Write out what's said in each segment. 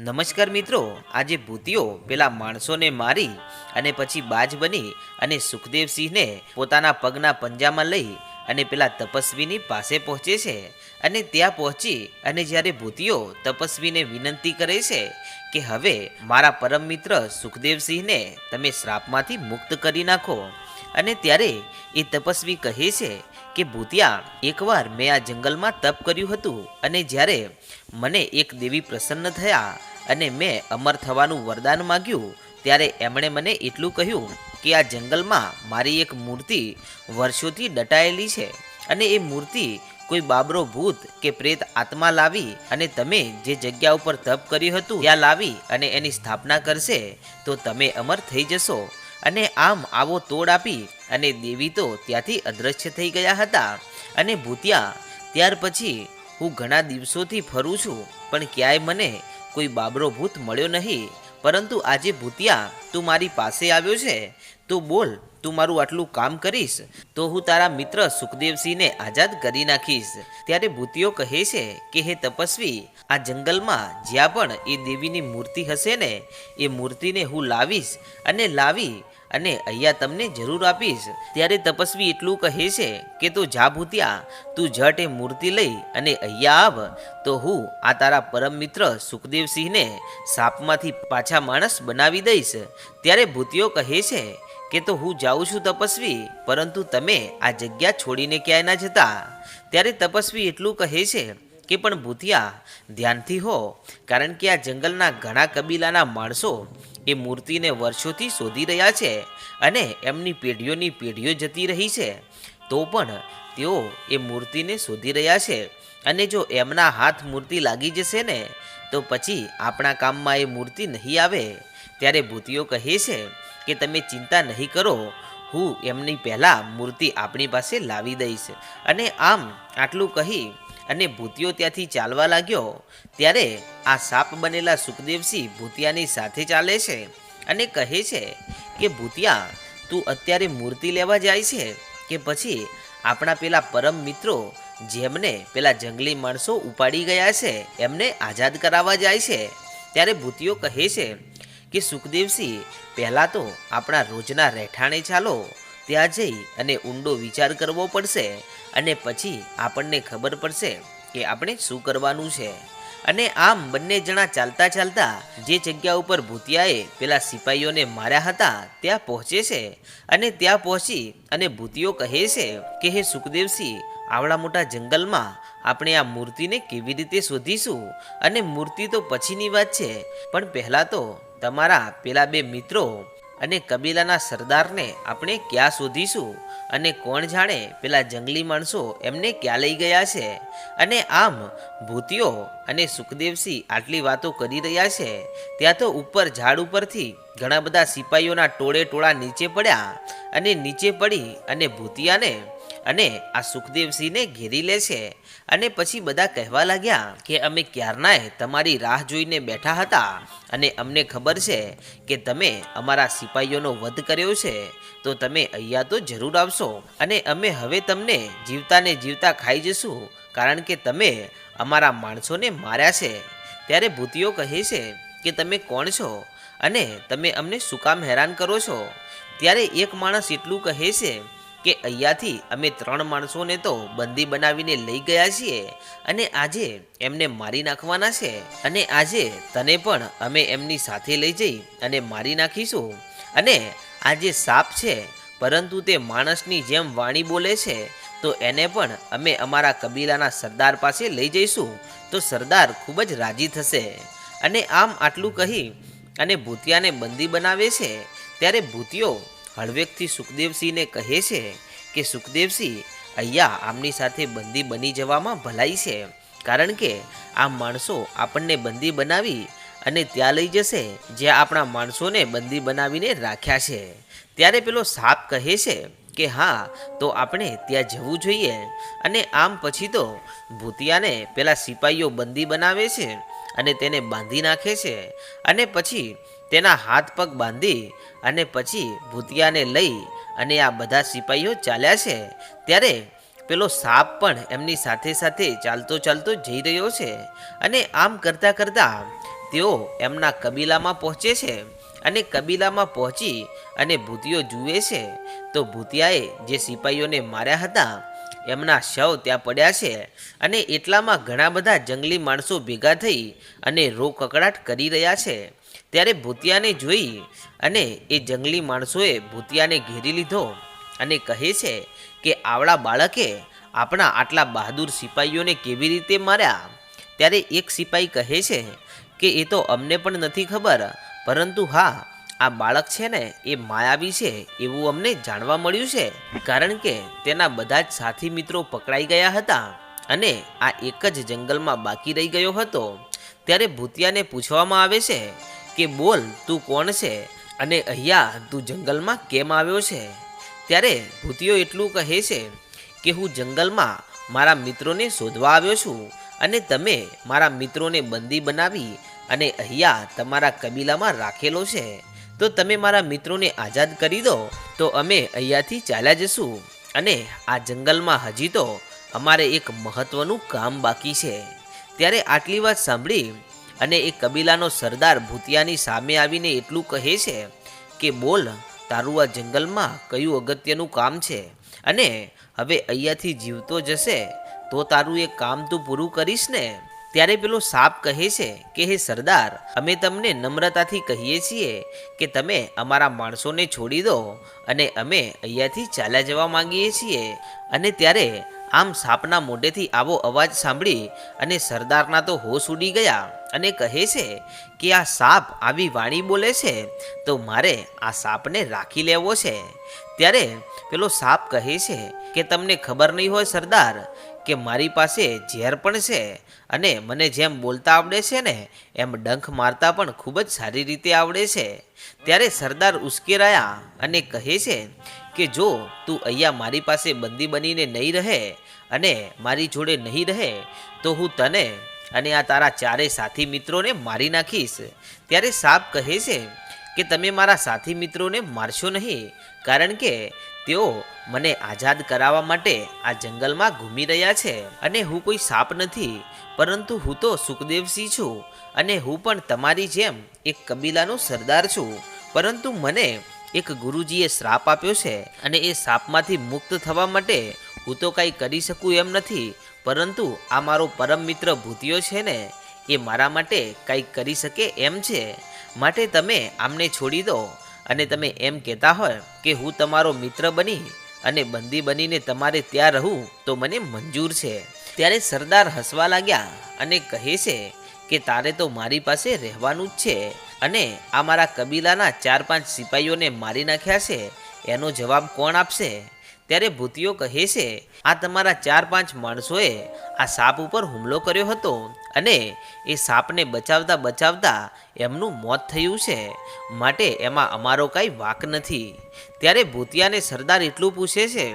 નમસ્કાર મિત્રો, આજે ભૂતિઓ પેલા માણસોને મારી અને પછી બાજ બની અને સુખદેવસિંહને પોતાના પગના પંજામાં લઈ અને પેલા તપસ્વીની પાસે પહોંચે છે. અને ત્યાં પહોંચી અને જ્યારે ભૂતિઓ તપસ્વીને વિનંતી કરે છે કે હવે મારા પરમ મિત્ર સુખદેવસિંહને તમે શ્રાપમાંથી મુક્ત કરી નાખો. અને ત્યારે એ તપસ્વી કહે છે કે ભૂતિયા એકવાર મેં આ જંગલમાં તપ કર્યું હતું અને જ્યારે મને એક દેવી પ્રસન્ન થયા અને મેં અમર થવાનું વરદાન માગ્યું, ત્યારે એમણે મને એટલું કહ્યું કે આ જંગલમાં મારી એક મૂર્તિ વર્ષોથી દટાયેલી છે અને એ મૂર્તિ કોઈ બાબરો ભૂત કે પ્રેત આત્મા લાવી અને તમે જે જગ્યા ઉપર તપ કર્યું હતું ત્યાં લાવી અને એની સ્થાપના કરશે, તો તમે અમર થઈ જશો અને આમ આવો તોડ આપી અને દેવી તો ત્યાંથી અદ્રશ્ય થઈ ગયા હતા. અને ભૂતિયા, ત્યાર પછી હું ઘણા દિવસોથી ફરું છું, પણ ક્યાંય મને કોઈ બાબરો ભૂત મળ્યો નહીં. પરંતુ આજે ભૂતિયા, તું મારી પાસે આવ્યો છે? તો બોલ તું મારું આટલું કામ કરીશ, તો હું તારા મિત્ર સુખદેવસિંહને આઝાદ કરી નાખીશ. ત્યારે ભૂતિઓ કહે છે કે, હે તપસ્વી, આ જંગલમાં જ્યાં પણ એ દેવીની મૂર્તિ હશે ને, એ મૂર્તિને હું લાવીશ અને લાવી અને અહીંયા તમને જરૂર આપીશ. ત્યારે તપસ્વી એટલું કહે છે કે, તું જા ભૂતિયા, તું જટ એ મૂર્તિ લઈ અને અહીંયા આવ, તો હું આ તારા પરમ મિત્ર સુખદેવસિંહને સાપમાંથી પાછા માણસ બનાવી દઈશ. ત્યારે ભૂતિયો કહે છે કે તો હું જાઉં છું તપસ્વી, પરંતુ તમે આ જગ્યા છોડીને ક્યાંય ના જતા. ત્યારે તપસ્વી એટલું કહે છે કે, પણ ભૂતિયા, ધ્યાનથી હો, કારણ કે આ જંગલના ઘણા કબીલાના માણસો એ મૂર્તિને વર્ષોથી શોધી રહ્યા છે અને એમની પેઢીઓની પેઢીઓ જતી રહી છે. તો પણ તેઓ એ મૂર્તિને શોધી રહ્યા છે અને જો એમના હાથ મૂર્તિ લાગી જશે ને, તો પછી આપણા કામમાં એ મૂર્તિ નહીં આવે. ત્યારે ભૂતિઓ કહે છે કે તમે ચિંતા નહીં કરો. હું એમની પહેલાં મૂર્તિ આપણી પાસે લાવી દઈશ. અને આમ આટલું કહી અને ભૂતિયો ત્યાંથી ચાલવા લાગ્યો. ત્યારે આ સાપ બનેલા સુખદેવસિંહ ભૂતિયાની સાથે ચાલે છે અને કહે છે કે, ભૂતિયા, તું અત્યારે મૂર્તિ લેવા જાય છે કે પછી આપણા પેલા પરમ મિત્રો જેમને પેલા જંગલી માણસો ઉપાડી ગયા છે એમને આઝાદ કરાવવા જાય છે? ત્યારે ભૂતિયો કહે છે કે સુખદેવસિંહ પહેલાં તો આપણા રોજના રહેઠાણે ચાલો, ત્યાં જઈ અને ઊંડો વિચાર કરવો પડશે અને પછી આપણને ખબર પડશે કે આપણે શું કરવાનું છે. અને આમ બંને જણા ચાલતા ચાલતા જે જગ્યા ઉપર ભૂતિયાએ પેલા સિપાહીઓને માર્યા હતા, ત્યાં પહોંચે છે. અને ત્યાં પહોંચી અને ભૂતિયો કહે છે કે, હે સુખદેવસિંહ આવડા મોટા જંગલમાં આપણે આ મૂર્તિને કેવી રીતે શોધીશું? અને મૂર્તિ તો પછીની વાત છે, પણ પહેલાં તો તમારા પેલા બે મિત્રો અને કબીલાના સરદારને આપણે ક્યાં શોધીશું? અને કોણ જાણે પેલા જંગલી માણસો એમને ક્યાં લઈ ગયા છે? અને આમ ભૂતિયો અને સુખદેવસિંહ આટલી વાતો કરી રહ્યા છે, ત્યાં તો ઉપર ઝાડ ઉપરથી ઘણા બધા સિપાહીઓના ટોળે ટોળા નીચે પડ્યા અને નીચે પડી અને ભૂતિયાને અને આ સુખદેવસિંહને ઘેરી લે છે. અને પછી બધા કહેવા લાગ્યા કે અમે ક્યારનાય તમારી રાહ જોઈને બેઠા હતા. અને અમને ખબર છે કે તમે અમારા સિપાહીઓનો વધ કર્યો છે. તો તમે અહીંયા તો જરૂર આવશો. અને અમે હવે તમને જીવતાને જીવતા ખાઈ જશું, કારણ કે તમે અમારા માણસોને માર્યા છે. ત્યારે ભૂતિઓ કહે છે કે તમે કોણ છો? અને તમે અમને શું કામ હેરાન કરો છો? ત્યારે એક માણસ એટલું કહે છે કે અહીંયાથી અમે ત્રણ માણસોને તો બંદી બનાવીને લઈ ગયા છીએ અને આજે એમને મારી નાખવાના છે. અને આજે તને પણ અમે એમની સાથે લઈ જઈ અને મારી નાખીશું. અને આ જે સાપ છે, પરંતુ તે માણસની જેમ વાણી બોલે છે, તો એને પણ અમે અમારા કબીલાના સરદાર પાસે લઈ જઈશું. તો સરદાર ખૂબ જ રાજી થશે. અને આમ આટલું કહી અને ભૂતિયાને બંદી બનાવે છે. ત્યારે ભૂતિયો હળવેકથી સુખદેવસિંહને કહે છે કે સુખદેવસિંહ, અહીંયા આમની સાથે બંદી બની જવામાં ભલાઈ છે, કારણ કે આ માણસો આપણને બંદી બનાવી અને ત્યાં લઈ જશે, જ્યાં આપણા માણસોને બંદી બનાવીને રાખ્યા છે. ત્યારે પેલો સાપ કહે છે કે, હા, તો આપણે ત્યાં જવું જોઈએ અને આમ પછી તો ભૂતિયાને પેલા સિપાહીઓ બંદી બનાવે છે અને તેને બાંધી નાખે છે અને પછી તેના હાથ પગ બાંધી અને પછી ભૂતિયાને લઈ અને આ બધા સિપાહીઓ ચાલ્યા છે. ત્યારે પેલો સાપ પણ એમની સાથે સાથે ચાલતો ચાલતો જઈ રહ્યો છે અને આમ કરતાં કરતાં તેઓ એમના કબીલામાં પહોંચે છે અને કબીલામાં પહોંચી અને ભૂતિયો જુએ છે. તો ભૂતિયાએ જે સિપાહીઓને માર્યા હતા, એમના શવ ત્યાં પડ્યા છે અને એટલામાં ઘણા બધા જંગલી માણસો ભેગા થઈ અને રોકકડાટ કરી રહ્યા છે. ત્યારે ભૂતિયાને જોઈ અને એ જંગલી માણસોએ ભૂતિયાને ઘેરી લીધો અને કહે છે કે, આવડા બાળકે, આપણા આટલા બહાદુર સિપાહીઓને કેવી રીતે માર્યા? ત્યારે એક સિપાહી કહે છે કે, એ તો અમને પણ નથી ખબર, પરંતુ હા, આ બાળક છે ને, એ માયાવી છે, એવું અમને જાણવા મળ્યું છે. કારણ કે તેના બધા જ સાથી મિત્રો પકડાઈ ગયા હતા અને આ એક જ જંગલમાં બાકી રહી ગયો હતો. ત્યારે ભૂતિયાને પૂછવામાં આવે છે કે બોલ, તું કોણ છે? અને અહીંયા, તું જંગલમાં કેમ આવ્યો છે? ત્યારે ભૂતિયો એટલું કહે છે કે હું જંગલમાં મારા મિત્રોને શોધવા આવ્યો છું અને તમે મારા મિત્રોને બંદી બનાવી અને અહીંયા તમારા કબીલામાં રાખેલો છે. તો તમે મારા મિત્રોને આઝાદ કરી દો, તો અમે અહીંયાથી ચાલ્યા જશું અને આ જંગલમાં હજી તો અમારે એક મહત્વનું કામ બાકી છે. ત્યારે આટલી વાત સાંભળી અને એ કબીલાનો સરદાર ભૂતિયાની સામે આવીને એટલું કહે છે કે બોલ, તારું આ જંગલમાં કયું અગત્યનું કામ છે? અને હવે અહીંયાથી જીવતો જશે, તો તારું એ કામ તું પૂરું કરીશ ને? ત્યારે પેલો સાપ કહે છે કે, હે સરદાર, અમે તમને નમ્રતાથી કહીએ છીએ કે તમે અમારા માણસોને છોડી દો અને અમે અહીંયાથી ચાલ્યા જવા માંગીએ છીએ. અને ત્યારે આમ સાપના મોઢેથી આવો અવાજ સાંભળી અને સરદારના તો હોશ ઉડી ગયા અને કહે છે કે આ સાપ આવી વાણી બોલે છે, તો મારે આ સાપને રાખી લેવો છે. ત્યારે પેલો સાપ કહે છે કે તમને ખબર નહીં હોય સરદાર કે મારી પાસે ઝેર પણ છે અને મને જેમ બોલતા આવડે છે ને એમ ડંખ મારતા પણ ખૂબ જ સારી રીતે આવડે છે. ત્યારે સરદાર ઉશ્કેરાયા અને કહે છે કે જો તું અહીંયા મારી પાસે બંદી બનીને નહીં રહે અને મારી જોડે નહીં રહે, તો હું તને અને આ તારા ચારે સાથી મિત્રોને મારી નાખીશ. ત્યારે સાપ કહે છે કે તમે મારા સાથી મિત્રોને મારશો નહીં, કારણ કે તેઓ મને આઝાદ કરાવવા માટે આ જંગલમાં ઘૂમી રહ્યા છે અને હું કોઈ સાપ નથી, પરંતુ હું તો સુખદેવસિંહ છું અને હું પણ તમારી જેમ એક કબીલાનો સરદાર છું. પરંતુ મને એક ગુરુજીએ શ્રાપ આપ્યો છે અને એ શ્રાપમાંથી મુક્ત થવા માટે હું તો કાંઈ કરી શકું એમ નથી, પરંતુ આ મારો પરમ મિત્ર ભૂતિયો છે ને, એ મારા માટે કંઈક કરી શકે એમ છે. માટે તમે આમને છોડી દો. અને તમે એમ કહેતા હોય કે હું તમારો મિત્ર બની અને બંદી બનીને તમારે ત્યાં રહું, તો મને મંજૂર છે. ત્યારે સરદાર હસવા લાગ્યા અને કહે છે કે તારે તો મારી પાસે રહેવાનું જ છે અને આ મારા કબીલાના ચાર પાંચ સિપાહીઓને મારી નાખ્યા છે. એનો જવાબ કોણ આપશે? ત્યારે ભૂતિયો કહે છે, આ તમારા ચાર પાંચ માણસોએ આ સાપ ઉપર હુમલો કર્યો હતો. અને એ સાપને બચાવતા બચાવતા એમનું મોત થયું છે. માટે એમાં અમારો કાંઈ વાક નથી. ત્યારે ભૂતિયાને સરદાર એટલું પૂછે છે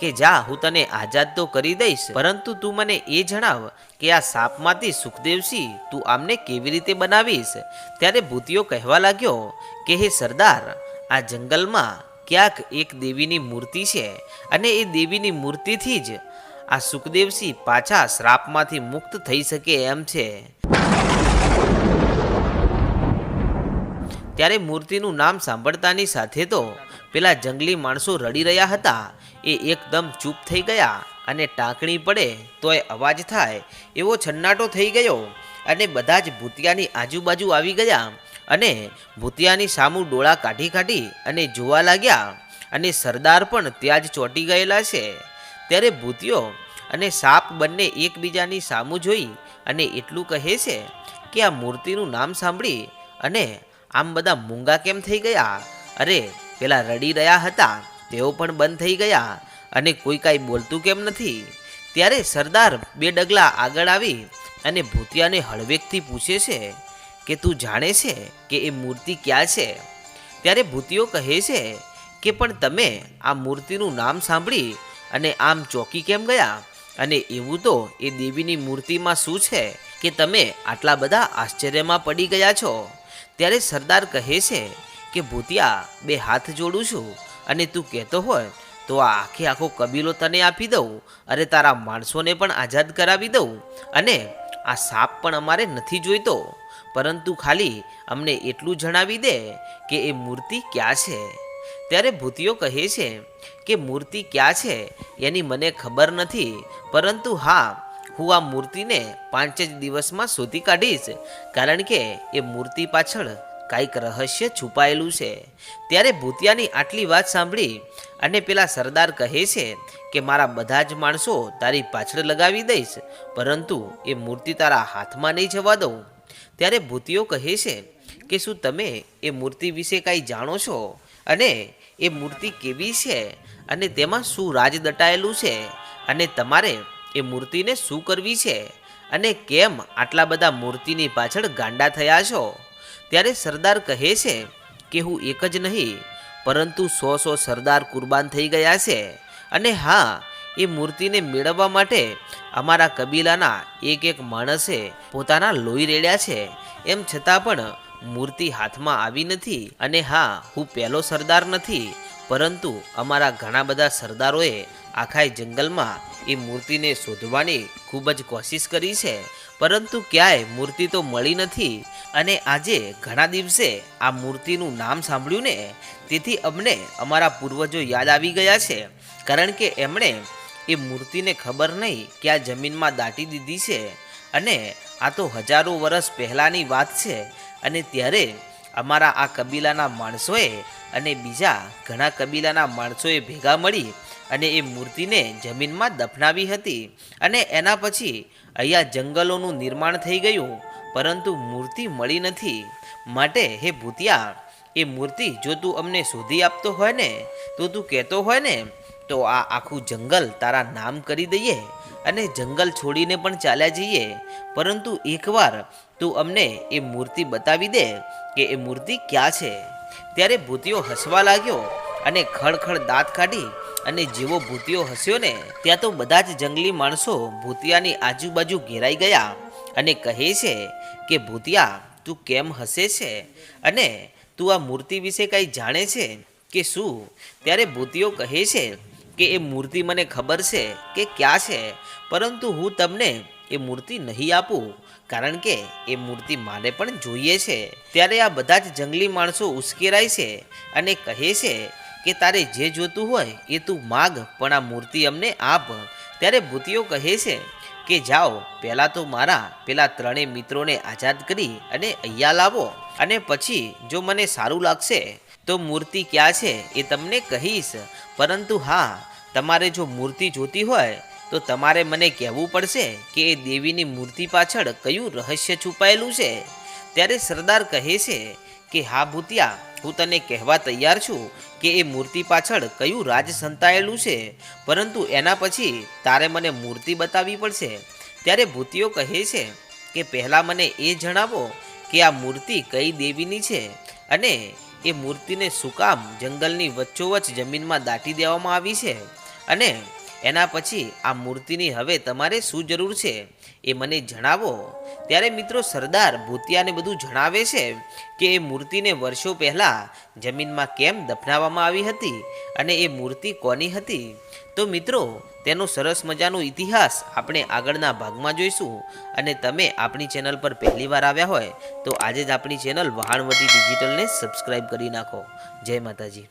કે, જા, હું તને આઝાદ તો કરી દઈશ, પરંતુ તું મને એ જણાવ કે આ સાપમાંથી સુખદેવસિંહ તું આમને કેવી રીતે બનાવીશ? ત્યારે ભૂતિયો કહેવા લાગ્યો કે, હે સરદાર, આ જંગલમાં ક્યાંક એક દેવીની મૂર્તિ છે અને એ દેવીની મૂર્તિથી જ આ સુખદેવસિંહ પાછા શ્રાપમાંથી મુક્ત થઈ શકે એમ છે. ત્યારે મૂર્તિનું નામ સાંભળતાની સાથે તો પેલા જંગલી માણસો રડી રહ્યા હતા. એ એકદમ ચૂપ થઈ ગયા અને ટાંકણી પડે તોય અવાજ થાય એવો છન્નાટો થઈ ગયો અને બધા જ ભૂતિયાની આજુબાજુ આવી ગયા અને ભૂતિયાની સામું ડોળા કાઢી કાઢી અને જોવા લાગ્યા અને સરદાર પણ ત્યાં જ ચોંટી ગયેલા છે. ત્યારે ભૂતિયો અને સાપ બંને એકબીજાની સામું જોઈ અને એટલું કહે છે કે આ મૂર્તિનું નામ સાંભળી અને આમ બધા મૂંગા કેમ થઈ ગયા? અરે, પેલા રડી રહ્યા હતા, તેઓ પણ બંધ થઈ ગયા અને કોઈ કાંઈ બોલતું કેમ નથી? ત્યારે સરદાર બે ડગલા આગળ આવી અને ભૂતિયાને હળવેકથી પૂછે છે કે તું જાણે છે કે એ મૂર્તિ ક્યાં છે? ત્યારે ભૂતિયો કહે છે કે પણ તમે આ મૂર્તિનું નામ સાંભળી અને આમ ચોકી કેમ ગયા? અને એવું તો એ દેવીની મૂર્તિમાં શું છે કે તમે આટલા બધા આશ્ચર્યમાં પડી ગયા છો? ત્યારે સરદાર કહે છે કે, ભૂતિયા, બે હાથ જોડું છું અને તું કહેતો હોય તો આ આખે આખો કબીલો તને આપી દઉં અરે તારા માણસોને પણ આઝાદ કરાવી દઉં અને આ સાપ પણ અમારે નથી જોઈતો. પરંતુ ખાલી અમને એટલું જણાવી દે કે એ મૂર્તિ ક્યાં છે? ત્યારે ભૂતિયો કહે છે કે, મૂર્તિ ક્યાં છે? એની મને ખબર નથી. પરંતુ હા, હું આ મૂર્તિને પાંચ જ દિવસમાં શોધી કાઢીશ. કારણ કે એ મૂર્તિ પાછળ કાંઈક રહસ્ય છુપાયેલું છે. ત્યારે ભૂતિયાની આટલી વાત સાંભળી અને પેલા સરદાર કહે છે કે, મારા બધા જ માણસો તારી પાછળ લગાવી દઈશ. પરંતુ એ મૂર્તિ તારા હાથમાં નહીં જવા દઉં. ત્યારે ભૂતિયો કહે છે કે, શું તમે એ મૂર્તિ વિશે કાંઈ જાણો છો? અને એ મૂર્તિ કેવી છે? અને તેમાં શું રાજ દટાયેલું છે? અને તમારે એ મૂર્તિને શું કરવી છે? અને કેમ આટલા બધા મૂર્તિની પાછળ ગાંડા થયા છો? ત્યારે સરદાર કહે છે કે હું એક જ નહીં, પરંતુ સો સો સરદાર કુરબાન થઈ ગયા છે. અને હા, એ મૂર્તિને મેળવવા માટે અમારા કબીલાના એક એક માણસે પોતાના લોહી રેડ્યા છે. એમ છતાં પણ મૂર્તિ હાથમાં આવી નથી અને હા, હું પહેલો સરદાર નથી, પરંતુ અમારા ઘણા બધા સરદારોએ આખા જંગલમાં એ મૂર્તિને શોધવાની ખૂબ જ કોશિશ કરી છે. પરંતુ ક્યાંય મૂર્તિ તો મળી નથી અને આજે ઘણા દિવસે આ મૂર્તિનું નામ સાંભળ્યું ને, તેથી અમને અમારા પૂર્વજો યાદ આવી ગયા છે. કારણ કે એમણે એ મૂર્તિને ખબર નહીં કે આ જમીનમાં દાટી દીધી છે અને આ તો હજારો વર્ષ પહેલાંની વાત છે. અને ત્યારે અમારા આ કબીલાના માણસોએ અને બીજા ઘણા કબીલાના માણસોએ ભેગા મળી અને એ મૂર્તિને જમીનમાં દફનાવી હતી. અને એના પછી અહીંયા જંગલોનું નિર્માણ થઈ ગયું, પરંતુ મૂર્તિ મળી નથી. માટે હે ભૂતિયા, એ મૂર્તિ જો તું અમને શોધી આપતો હોય ને, તો તું કહેતો હોય ને, તો આ આખું જંગલ તારા નામ કરી દઈએ અને જંગલ છોડીને પણ ચાલ્યા જઈએ. પરંતુ એકવાર તું અમને એ મૂર્તિ બતાવી દે કે એ મૂર્તિ ક્યાં છે? ત્યારે ભૂતિયો હસવા લાગ્યો અને ખડખડ દાંત કાઢી અને જેવો ભૂતિયો હસ્યો ને, ત્યાં તો બધા જ જંગલી માણસો ભૂતિયાની આજુબાજુ ઘેરાઈ ગયા અને કહે છે કે, ભૂતિયા, તું કેમ હસે છે? અને તું આ મૂર્તિ વિશે કંઈ જાણે છે કે શું? ત્યારે ભૂતિયો કહે છે કે, એ મૂર્તિ મને ખબર છે કે ક્યાં છે, પરંતુ હું તમને એ મૂર્તિ નહીં આપું, કારણ કે એ મૂર્તિ મારે પણ જોઈએ છે. ત્યારે આ બધા જ જંગલી માણસો ઉશ્કેરાય છે અને કહે છે કે તારે જે જોતું હોય એ તું માગ, પણ આ મૂર્તિ અમને આપ. ત્યારે ભૂતિઓ કહે છે કે જાઓ પહેલાં તો મારા, પેલા ત્રણેય મિત્રોને આઝાદ કરી અને અહીંયા લાવો. અને પછી જો મને સારું લાગશે, તો મૂર્તિ ક્યાં છે એ તમને કહીશ. પરંતુ હા, તમારે જો મૂર્તિ જોતી હોય તો તમારે મને કહેવું પડશે કે એ દેવીની મૂર્તિ પાછળ કયું રહસ્ય છુપાયેલું છે? ત્યારે સરદાર કહે છે કે, હા ભૂતિયા, હું તને કહેવા તૈયાર છું કે એ મૂર્તિ પાછળ કયું રાજ સંતાયેલું છે. પરંતુ એના પછી તારે મને મૂર્તિ બતાવવી પડશે. ત્યારે ભૂતિયો કહે છે કે, પહેલાં મને એ જણાવો કે આ મૂર્તિ કઈ દેવીની છે અને એ મૂર્તિને શું કામ જંગલની વચ્ચોવચ્ચ જમીનમાં દાટી દેવામાં આવી છે? અને એના પછી આ મૂર્તિની હવે તમારે શું જરૂર છે એ મને જણાવો. ત્યારે મિત્રો સરદાર ભૂતિયાને બધું જણાવે છે કે એ મૂર્તિને વર્ષો પહેલાં જમીનમાં કેમ દફનાવવામાં આવી હતી અને એ મૂર્તિ કોની હતી. તો મિત્રો, તેનો સરસ મજાનો ઇતિહાસ આપણે આગળના ભાગમાં જોઈશું અને તમે આપણી ચેનલ પર પહેલી વાર આવ્યા હોય તો આજે જ આપણી ચેનલ વહાણવટી ડિજિટલને સબસ્ક્રાઈબ કરી નાખો. જય માતાજી.